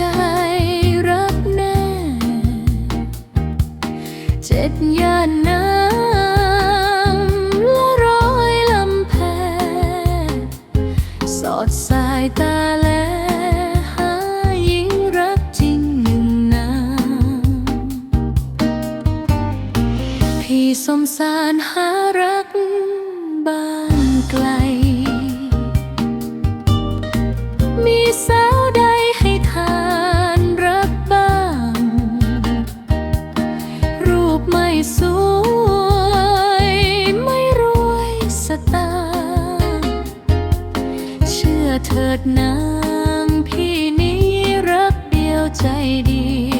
ใจรักแน่ เจ็ดยานน้ำและรอยลำแพ สอดสายตาแลหาหญิงรักจริงหนึ่งนางพี่สมสารหารักบ้า เถิดนางพี่นี้รักเดียวใจดี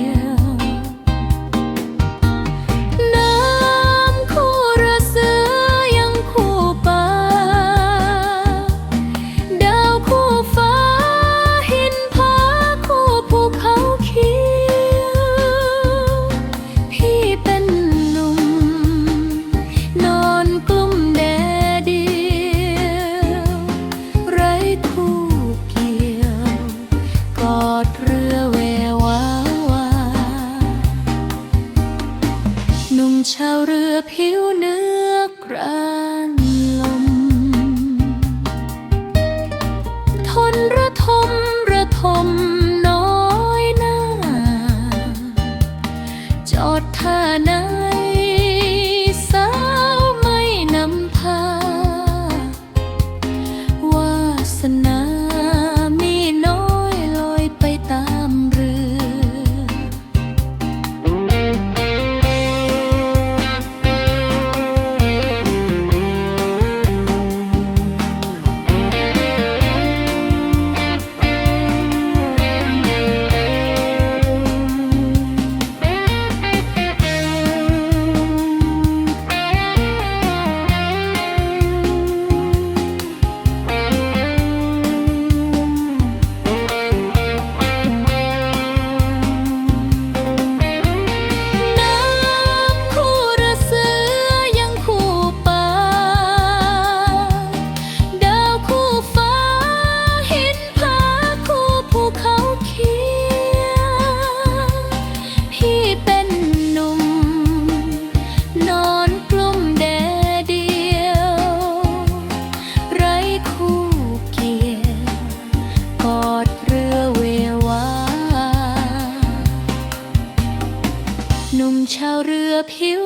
นุ่มชาวเรือผิวเนื้อกราน up here